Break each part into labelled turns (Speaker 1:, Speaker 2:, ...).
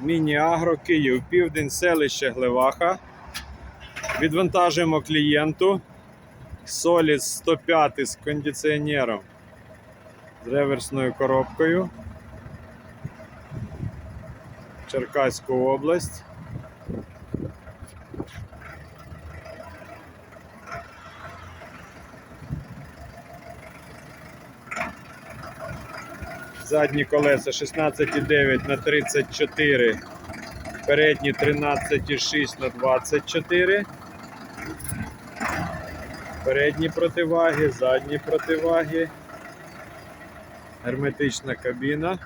Speaker 1: Міні-агро, Київ, Південь, селище Глеваха. Відвантажуємо клієнту Solid 105 з кондиціонером з реверсною коробкою. Черкаську область. Задні колеса 16,9 на 34, передні 13,6 на 24. Передні противаги, задні противаги. Герметична кабіна.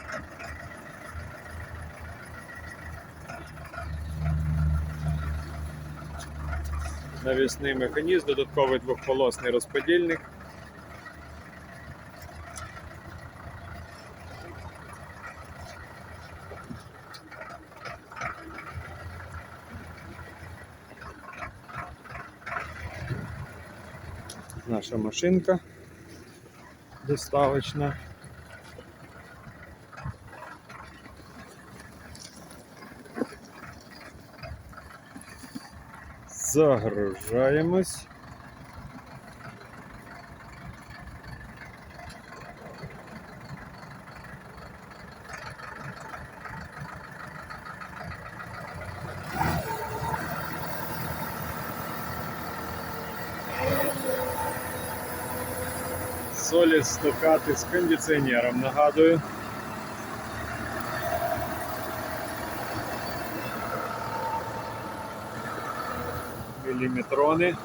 Speaker 1: Навісний механізм, додатковий двохполосний розподільник. Наша машинка доставочна. Загружаємось. Солі 105 з кондиціонером, нагадую. Міліметрони.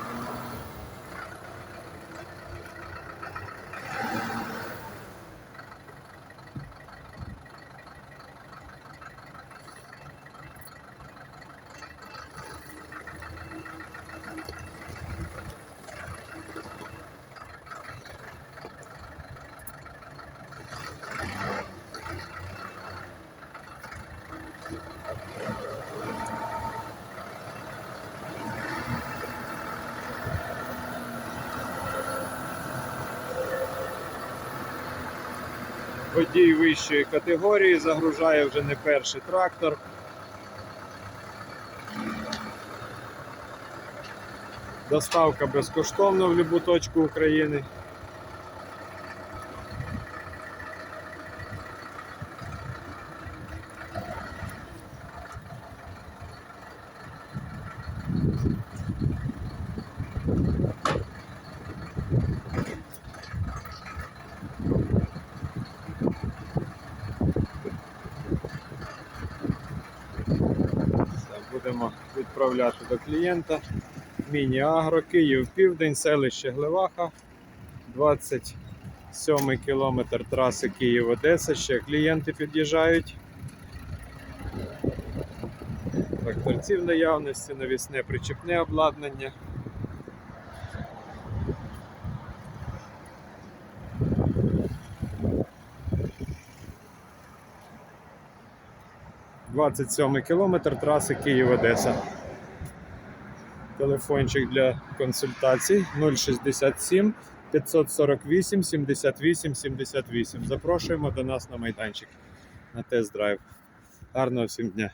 Speaker 1: Водій вищої категорії загружає вже не перший трактор. Доставка безкоштовна в будь-яку точку України. Будемо відправляти до клієнта. Міні-агро, Київ, Південь, селище Глеваха, 27 кілометр траси Київ-Одеса. Ще клієнти під'їжджають. Тракторці в наявності, навісне причепне обладнання. Двадцять сьомий кілометр траси Київ-Одеса. Телефончик для консультацій 067 548 78 78. Запрошуємо до нас на майданчик на тест-драйв. Гарного всім дня!